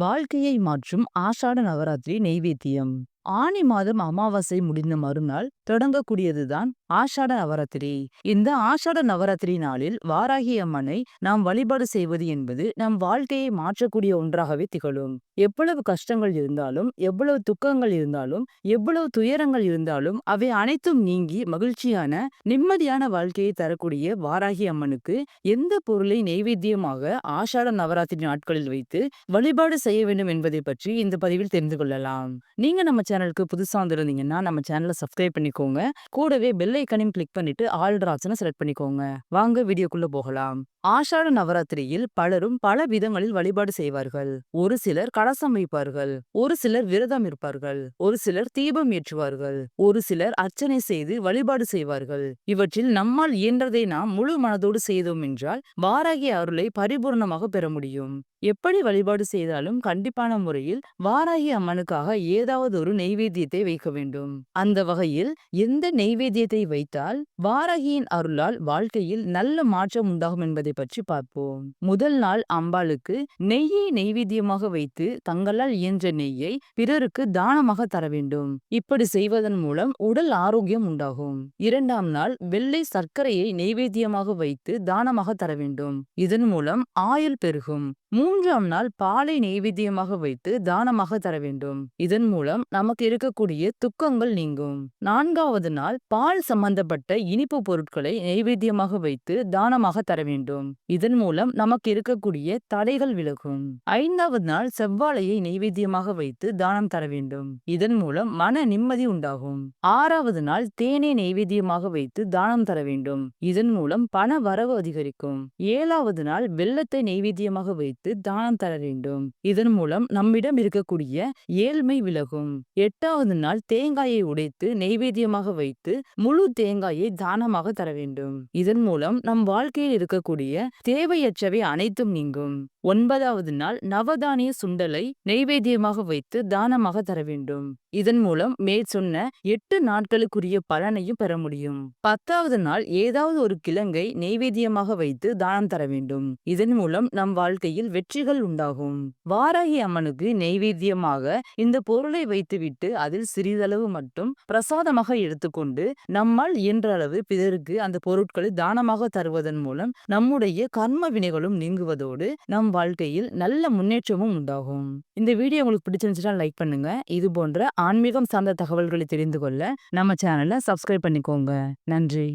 வாழ்க்கையை மாற்றும் ஆஷாட நவராத்திரி நெய்வேத்தியம். ஆனி மாதம் அமாவாசை முடிந்த மறுநாள் தொடங்கக்கூடியதுதான் ஆஷாட நவராத்திரி. இந்த ஆஷாட நவராத்திரி நாளில் வாராகி அம்மனை நாம் வழிபாடு செய்வது என்பது நம் வாழ்க்கையை மாற்றக்கூடிய ஒன்றாகவே திகழும். எவ்வளவு கஷ்டங்கள் இருந்தாலும் எவ்வளவு துக்கங்கள் இருந்தாலும் எவ்வளவு துயரங்கள் இருந்தாலும் அவை அனைத்தும் நீங்கி மகிழ்ச்சியான நிம்மதியான வாழ்க்கையை தரக்கூடிய வாராகி அம்மனுக்கு எந்த பொருளை நெய்வேத்தியமாக ஆஷாட நவராத்திரி நாட்களில் வைத்து வழிபாடு செய்ய வேண்டும் என்பதை பற்றி இந்த பதிவில் தெரிந்து கொள்ளலாம். நீங்க நம்ம சேனலுக்கு புதுசா வந்திருந்தீங்கன்னா நம்ம சேனலை சப்ஸ்கிரைப் பண்ணிக்கோங்க. கூடவே பெல் ஐக்கனையும் கிளிக் பண்ணிட்டு ஆல் டிராப்ஸ்னு செலக்ட் பண்ணிக்கோங்க. வாங்க வீடியோக்குள்ள போகலாம். ஆஷாட நவராத்திரியில் பலரும் பல விதங்களில் வழிபாடு செய்வார்கள். ஒரு சிலர் கலசம் வைப்பார்கள். ஒரு சிலர் விரதம் இருப்பார்கள். ஒரு சிலர் தீபம் ஏற்றுவார்கள். ஒரு சிலர் அர்ச்சனை செய்து வழிபாடு செய்வார்கள். இவற்றில் நம்மால் இயன்றதை நாம் முழு மனதோடு செய்தோம் என்றால் வாராகி அருளை பரிபூர்ணமாக பெற முடியும். எப்படி வழிபாடு செய்தாலும் கண்டிப்பான முறையில் வாராகி அம்மனுக்காக ஏதாவது ஒரு நெய்வேத்தியத்தை வைக்க வேண்டும். அந்த வகையில் எந்த நெய்வேத்தியத்தை வைத்தால் வாராகியின் அருளால் வாழ்க்கையில் நல்ல மாற்றம் உண்டாகும் என்பதை பற்றி பார்ப்போம். முதல் நாள் அம்பாளுக்கு நெய்யை நெய்வேத்தியமாக வைத்து தங்களால் இயன்ற நெய்யை பிறருக்கு தானமாக தர வேண்டும். இப்படி செய்வதன் மூலம் உடல் ஆரோக்கியம் உண்டாகும். இரண்டாம் நாள் வெள்ளை சர்க்கரையை நெய்வேத்தியமாக வைத்து தானமாக தர வேண்டும். இதன் மூலம் ஆயுள் பெருகும். மூன்றாம் நாள் பாலை நெய்வேத்தியமாக வைத்து தானமாக தர வேண்டும். இதன் மூலம் நமக்கு இருக்கக்கூடிய துக்கங்கள் நீங்கும். நான்காவது நாள் பால் சம்பந்தப்பட்ட இனிப்பு பொருட்களை நெய்வேத்தியமாக வைத்து தானமாக தர வேண்டும். இதன் மூலம் நமக்கு இருக்கக்கூடிய தடைகள் விலகும். ஐந்தாவது நாள் செவ்வாழையை நெய்வேத்தியமாக வைத்து தானம் தர வேண்டும். இதன் மூலம் மன நிம்மதி உண்டாகும். ஆறாவது நாள் தேனை நெய்வேத்தியமாக வைத்து தானம் தர வேண்டும். இதன் மூலம் பண வரவு அதிகரிக்கும். ஏழாவது நாள் வெள்ளத்தை நெய்வேத்தியமாக வைத்து வைத்து தானம் தர வேண்டும். இதன் மூலம் நம்மிடம் இருக்கக்கூடிய ஏழ்மை விலகும். எட்டாவது நாள் தேங்காயை உடைத்து நெய்வேத்தியமாக வைத்து முழு தேங்காயை தானமாக தர வேண்டும். இதன் மூலம் நம் வாழ்க்கையில் இருக்கக்கூடிய தேவையற்றவை அனைத்தும் நீங்கும். ஒன்பதாவது நாள் நவதானிய சுண்டலை நெய்வேத்தியமாக வைத்து தானமாக தர வேண்டும். இதன் மூலம் மேற்சொன்ன எட்டு நாட்களுக்குரிய பலனையும் பெற முடியும். பத்தாவது நாள் ஏதாவது ஒரு கிழங்கை நெய்வேத்தியமாக வைத்து தானம் தர வேண்டும். இதன் மூலம் நம் வாழ்க்கையில் வெற்றிகள் உண்டாகும். வாராகி அம்மனுக்கு நெய்வேத்தியமாக இந்த பொருளை வைத்துவிட்டு அதில் சிறிதளவு மட்டும் பிரசாதமாக எடுத்துக்கொண்டு நம்மால் இயன்ற அளவு பிறருக்கு அந்த பொருட்களை தானமாக தருவதன் மூலம் நம்முடைய கர்ம வினைகளும் நீங்குவதோடு நம் வாழ்க்கையில் நல்ல முன்னேற்றமும் உண்டாகும். இந்த வீடியோ உங்களுக்கு பிடிச்சிருந்துச்சுன்னா லைக் பண்ணுங்க. இது போன்ற ஆன்மீகம் சார்ந்த தகவல்களை தெரிந்து கொள்ள நம்ம சேனலை சப்ஸ்கிரைப் பண்ணிக்கோங்க. நன்றி.